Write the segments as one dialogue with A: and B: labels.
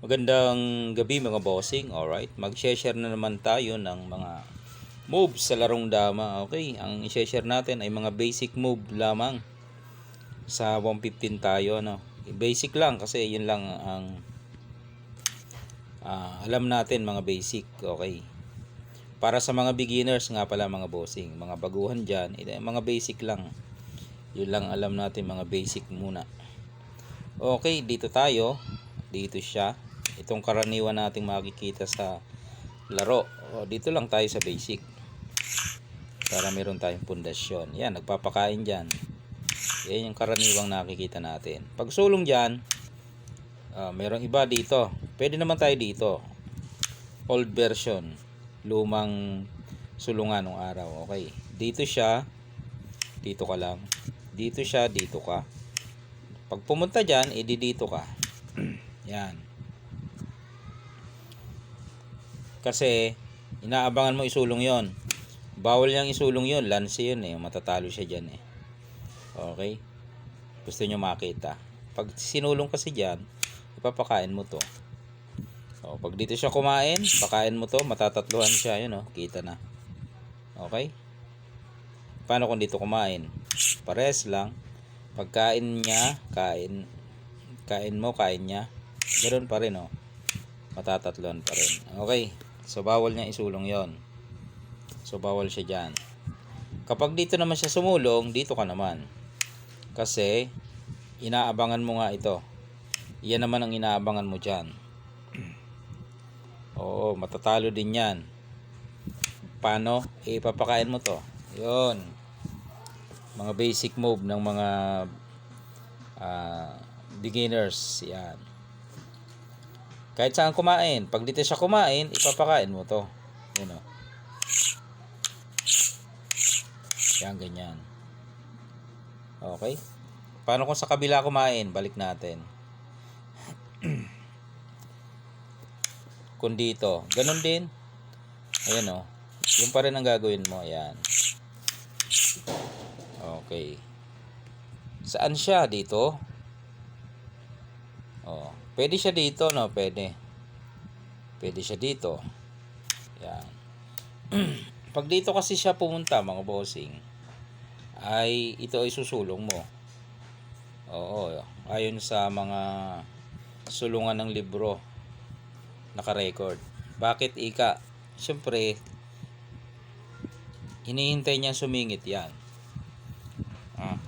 A: Magandang gabi mga bossing. Alright, mag-share na naman tayo ng mga moves sa larong dama. Okay, ang i-share natin ay mga basic move lamang. Sa 115 tayo, no. Basic lang kasi yun lang ang ah, alam natin mga basic. Okay. Para sa mga beginners nga pala mga bossing, mga baguhan dyan, ito, mga basic lang. Yun lang alam natin mga basic muna. Okay, dito tayo. Dito siya. Itong karaniwan nating makikita sa laro. O, dito lang tayo sa basic. Para meron tayong pundasyon. Yan, nagpapakain dyan. Yan yung karaniwang nakikita natin. Pag sulong dyan, ah, merong iba dito. Pwede naman tayo dito. Old version. Lumang sulungan ng araw. Okay. Dito siya. Dito ka lang. Dito siya. Dito ka. Pag pumunta dyan, edi dito ka. Yan. Kasi, inaabangan mo isulong yon. Bawal niyang isulong yon. Lance yun eh. Matatalo siya dyan eh. Okay? Gusto nyo makita. Pag sinulong kasi dyan, ipapakain mo to. O, pag dito siya kumain, pakain mo to, matatatluhan siya. Yun o, kita na. Okay? Paano kung dito kumain? Pares lang. Pagkain niya, kain. Kain mo, kain niya. Ganoon pa rin o. Matatatluhan pa rin. Okay. So, bawal niya isulong yon. So, bawal siya dyan. Kapag dito naman siya sumulong, dito ka naman. Kasi, inaabangan mo nga ito. Yan naman ang inaabangan mo dyan. Oo, matatalo din yan. Paano? Eh, papakain mo to. Yun. Mga basic move ng mga ah, beginners. Yan. Kahit saan kumain. Pag dito siya kumain, ipapakain mo to. Yun o. Yan, ganyan. Okay? Paano kung sa kabila kumain? Balik natin. kung dito. Ganon din. Ayan o. Yung pa rin ang gagawin mo. Ayan. Okay. Saan siya? Dito? Pwede siya dito, no? Pwede. Pwede siya dito. Yan. Pag dito kasi siya pumunta, mga bossing, ay ito ay susulong mo. Oo. Ayon sa mga sulungan ng libro naka-record. Bakit ika? Siyempre, hinihintay niya sumingit yan. Ah.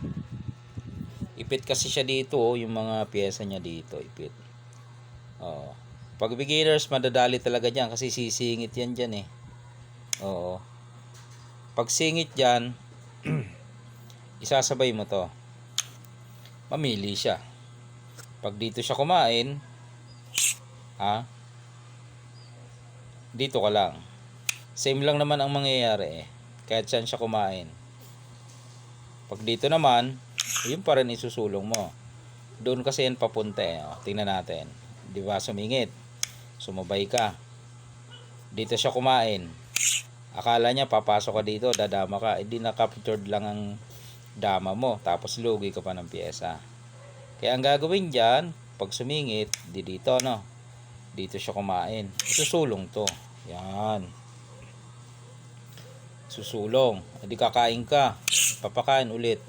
A: Ipit kasi siya dito, oh, yung mga pyesa niya dito, ipit. Oo. Pag beginners, madadali talaga dyan kasi sisingit yan dyan eh. Oo. Pag singit dyan, isasabay mo to. Mamili siya. Pag dito siya kumain, ha? Dito ka lang. Same lang naman ang mangyayari eh. Kahit saan siya kumain. Pag dito naman, yun pa rin isusulong mo. Doon kasi yan papunta eh. Tingnan natin. Di ba sumingit? Sumabay ka. Dito siya kumain. Akala niya papasok ka dito, dadama ka. Hindi na-captured lang ang dama mo. Tapos lugi ka pa ng pyesa. Kaya ang gagawin dyan, pag sumingit, di dito no. Dito siya kumain. Susulong to. Yan. Susulong. Hindi kakain ka. Papakain ulit.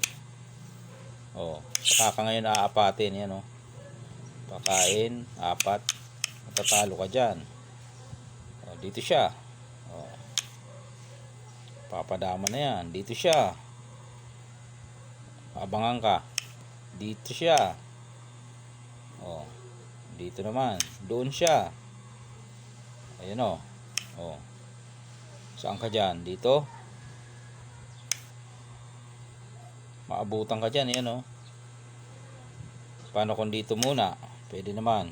A: Oh, saka ka ngayon aapatin yan oh. Pakain, apat. Matatalo ka diyan. Oh, dito siya. Oh. Papadama na yan. Dito siya. Abangan ka. Dito siya. Oh. Dito naman. Doon siya. Ayan oh. Oh. Saan ka dyan? Dito? Maabutan ka dyan. Ayan oh. Paano kung dito muna? Pwede naman.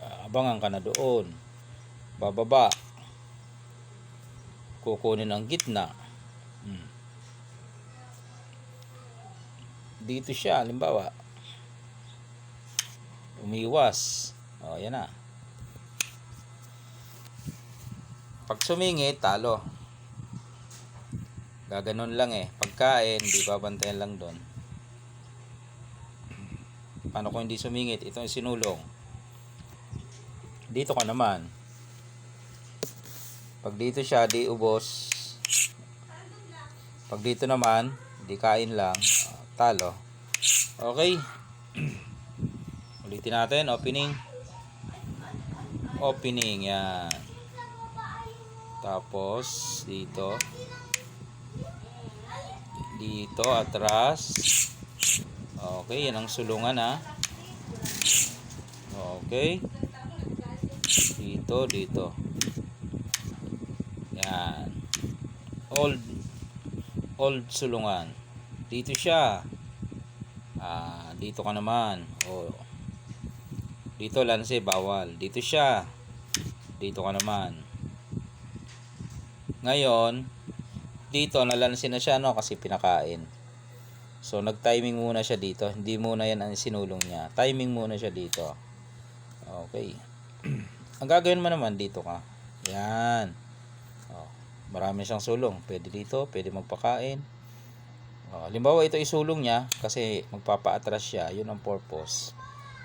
A: Ah, Abangan ka na doon. Bababa. Kukunin ang gitna. Hmm. Dito siya, halimbawa. Umiwas. O, yan na. Pag sumingit, talo. Gaganon lang eh. Pagkain, di babantayan lang doon. Paano kung hindi sumingit? Ito yung sinulong. dito ka naman. Pag dito siya, di ubos. Pag dito naman, di kain lang. Talo. Okay. Ulitin natin, opening. Opening, yan. Tapos, dito. Dito, atras. Okay, yan ang sulungan ha. Okay. Dito, dito. Yan. Old old sulungan. Dito siya. Ah, dito ka naman. Oh. Dito lanse bawal. Dito siya. Dito ka naman. Ngayon, dito nalanse na siya no kasi pinakain. So nag-timing muna siya dito. Hindi muna yan ang sinulong niya. Timing muna siya dito. Okay. ang gagawin mo naman dito ka. Yan. Oh, marami siyang sulong. Pwede dito, pwede magpakain. Oh, halimbawa ito isulong niya kasi magpapa-atras siya. Yun ang purpose.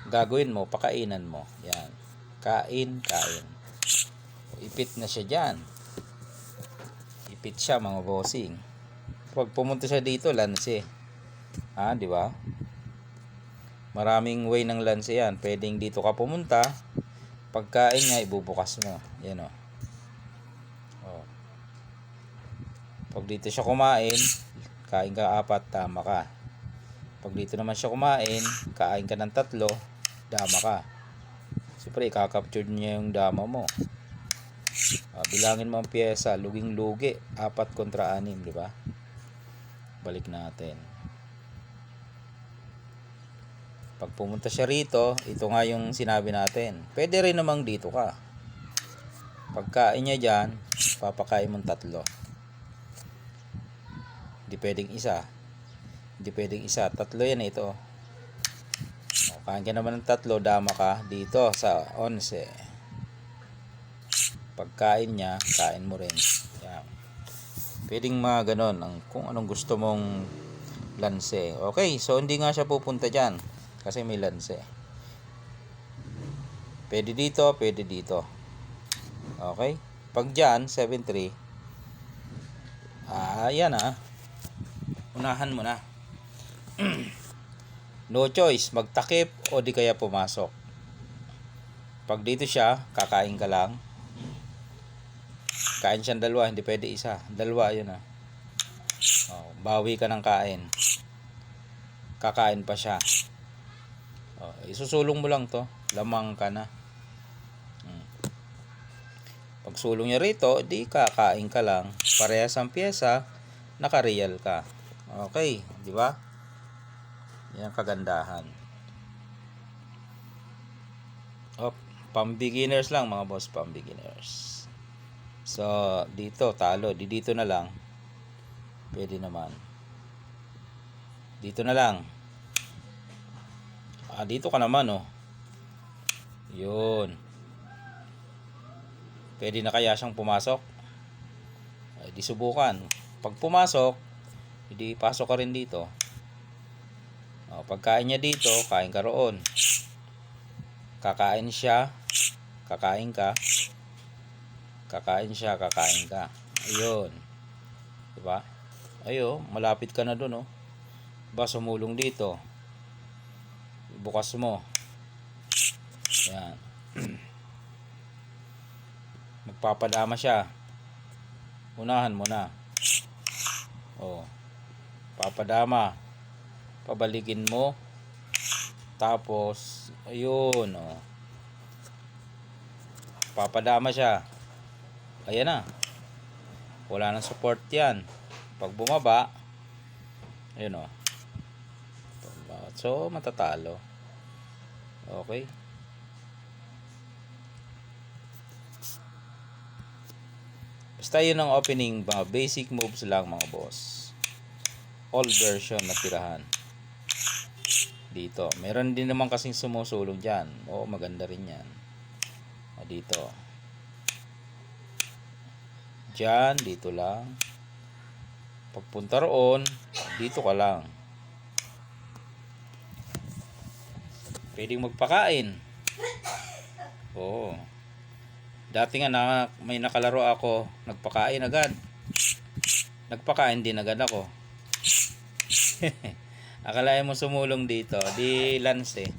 A: Gagawin mo, pakainan mo. Yan. Kain, kain. O, ipit na siya dyan. Ipit siya mga bossing. Pag pumunta siya dito, lanse. Ha, di ba? Maraming way ng lanse yan. Pwedeng dito ka pumunta. Pagkain niya, ibubukas mo. Yan o. Oh. Pag dito siya kumain, kain ka apat, tama ka. Pag dito naman siya kumain, kain ka ng tatlo, dama ka. Siyempre, kakapture niya yung dama mo. Ah, bilangin mo ang pyesa, luging-lugi, apat kontra anim, di ba? Balik natin. Pag pumunta siya rito, ito nga yung sinabi natin. Pwede rin namang dito ka. Pagkain niya dyan, papakain mong tatlo. Hindi pwedeng isa. Hindi pwedeng isa. Tatlo yan eh, ito. O, kain ka naman ng tatlo, dama ka dito sa 11. Pagkain niya, kain mo rin. Yan. Pwedeng mga ganon, ang, kung anong gusto mong lanse. Okay, so hindi nga siya pupunta dyan. Kasi may lanse. Pwede dito, pwede dito. Okay? Pag dyan, 7-3. Ah, yan ah. Unahan mo na. no choice, magtakip o di kaya pumasok. Pag dito siya, kakain ka lang. Kain siyang dalawa, hindi pwede isa. Dalawa, yun ah. Oh, bawi ka ng kain. Kakain pa siya. Oh, isusulong mo lang to. Lamang ka na. Hmm. Pag sulong niya rito, di kakain ka lang. Parehas ang pyesa, naka-real ka. Okay, di ba? Yan kagandahan. Oh, pang beginners lang mga boss, pang beginners. So, dito talo, di dito na lang. Pwede naman. Dito na lang. Ah, dito ka naman, oh. Yun. Pwede na kaya siyang pumasok? Ay, di subukan. Pag pumasok, hindi pasok ka rin dito. O, pagkain niya dito, kain ka roon. Kakain siya, kakain ka. Kakain siya, kakain ka. Ayun. Diba? Ayo, malapit ka na doon, oh. Ba, sumulong dito bukas mo. Yan. Magpapadama siya. Unahan mo na. Oh. Papadama. Pabalikin mo. Tapos ayun oh. Papadama siya. Ayan na. Wala nang support yan. Pag bumaba ayun oh. So, matatalo. Okay. Basta yun ang opening, mga basic moves lang mga boss. All version na tirahan. Dito. Meron din naman kasing sumusulong dyan. Oo, maganda rin yan. O, dito. Dyan, dito lang. Pagpunta roon, dito ka lang. Pwedeng magpakain. Oo. Dati nga na, may nakalaro ako, nagpakain agad. Nagpakain din agad ako. Akalain mo sumulong dito, di lance eh.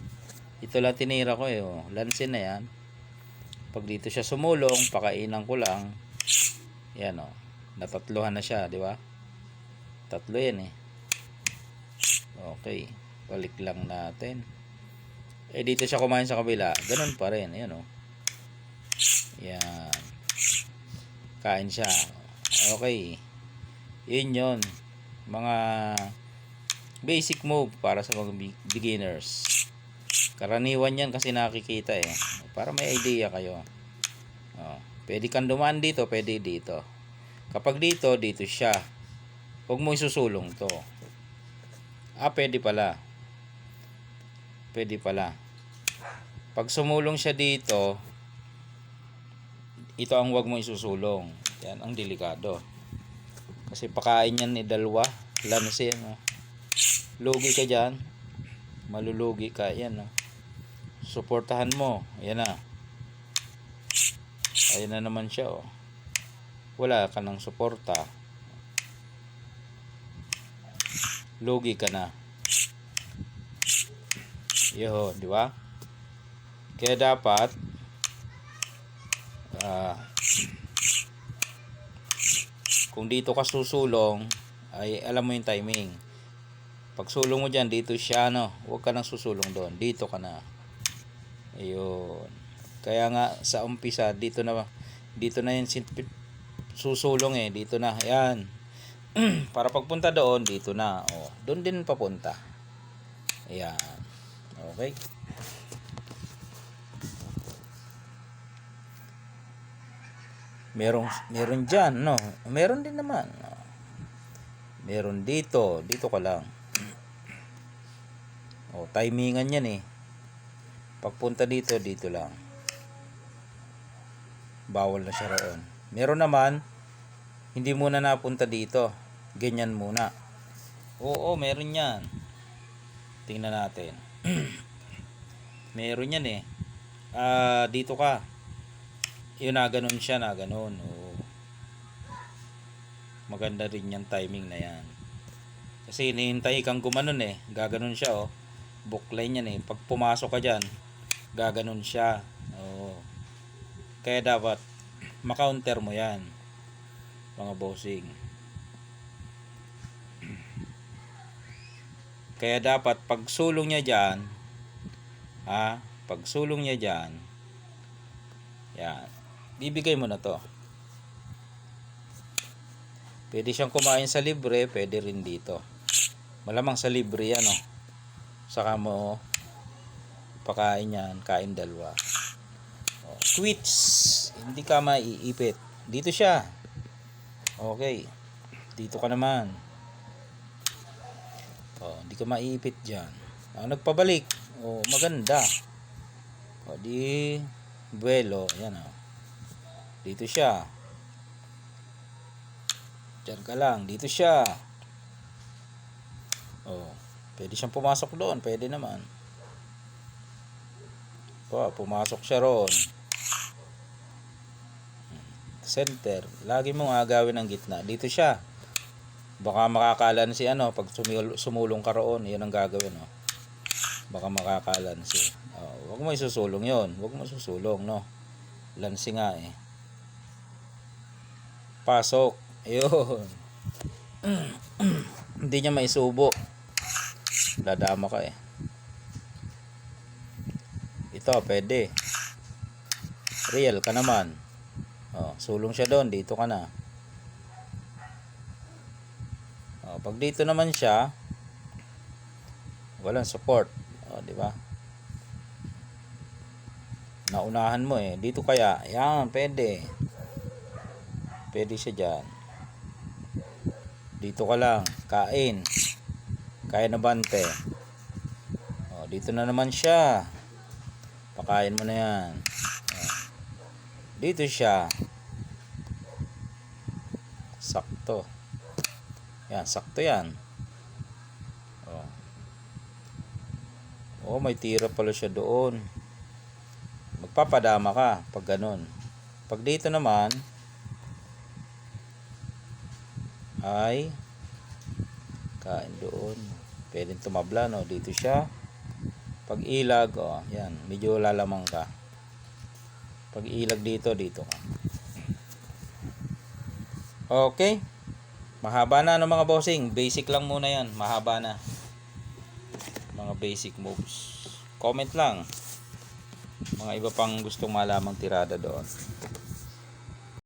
A: Ito lang tinira ko eh, oh. lance na yan. Pag dito siya sumulong, pakainan ko lang. Yan oh. Natatluhan na siya, di ba? Tatlo yan eh. Okay. Balik lang natin. Eh dito siya kumain sa kabila. Ganun pa rin. Ayan oh. Yan. Kain siya. Okay. Yun yun. Mga basic move para sa mga be- beginners. Karaniwan yan kasi nakikita eh. Para may idea kayo. Oh, pwede kang dumaan dito, pwede dito. Kapag dito, dito siya. Huwag mo isusulong to. Ah, pwede pala. Pwede pala. Pag sumulong siya dito, ito ang wag mo isusulong. Yan ang delikado. Kasi pakain yan ni dalawa. Lansi, no? Lugi ka dyan. Malulugi ka. Yan, no? Suportahan mo. Ayan na. Ayan na naman siya, oh. Wala ka ng suporta. Lugi ka na. Yo, di ba? Kaya dapat ah kung dito ka susulong ay alam mo yung timing. Pag sulong mo diyan dito siya no, huwag ka nang susulong doon. Dito ka na. Ayun. Kaya nga sa umpisa dito na dito na yung susulong eh, dito na. Ayan. Para pagpunta doon, dito na. Oh, doon din papunta. Ayan. Okay. Merong meron diyan, no. Meron din naman. Oh. Meron dito, dito ka lang. Oh, timingan 'yan eh. Pagpunta dito, dito lang. Bawal na siya roon. Meron naman hindi muna napunta dito. Ganyan muna. Oo, meron 'yan. Tingnan natin. meron 'yan eh. Ah, dito ka. Yun na ganun siya na ganun. Oo. Maganda rin yung timing na yan. Kasi hinihintay kang gumanon eh. Gaganon siya oh. Bookline yan eh. Pag pumasok ka dyan, gaganon siya. Oo. Kaya dapat makounter mo yan. Mga bossing. Kaya dapat pag sulong niya dyan, ha, pag sulong niya dyan, yan, bibigay mo na to. Pwede siyang kumain sa libre, pwede rin dito. Malamang sa libre yan, oh. Saka mo pakain yan, kain dalawa. Oh, quits. Hindi ka maiipit. Dito siya. Okay. Dito ka naman. Oh, hindi ka maiipit diyan. Ah, nagpabalik. Oh, maganda. O di buwelo, yan oh. Dito siya. Diyan ka lang, dito siya. Oh, pwede siyang pumasok doon, pwede naman. Pa, pumasok siya roon. Center, lagi mong agawin ang gitna. Dito siya. Baka makakalan si ano, pag sumul- sumulong ka roon, yun ang gagawin. Oh. Baka makakalan si. Oh, wag mo isusulong yon Wag mo isusulong, no? Lansi nga eh. Pasok. Ayun. Hindi niya maisubo. Dadama ka eh. Ito, pwede. Real ka naman. Oh, sulong siya doon, dito ka na. Oh, pag dito naman siya, walang support. Oh, di ba? Naunahan mo eh. Dito kaya, yan, pwede. Pwede siya dyan. Dito ka lang, kain. Kain na bante. Oh, dito na naman siya. Pakain mo na yan. Oh. Dito siya. Sakto. Yan, sakto yan. Oh. Oh, may tira pala siya doon. Magpapadama ka pag ganun. Pag dito naman, ay kain doon. Pwedeng tumabla, no? Dito siya. Pag ilag, oh, yan. Medyo lalamang ka. Pag ilag dito, dito ka. Okay. Mahaba na no mga bossing. Basic lang muna yan. Mahaba na. Mga basic moves. Comment lang. Mga iba pang gustong malamang tirada doon.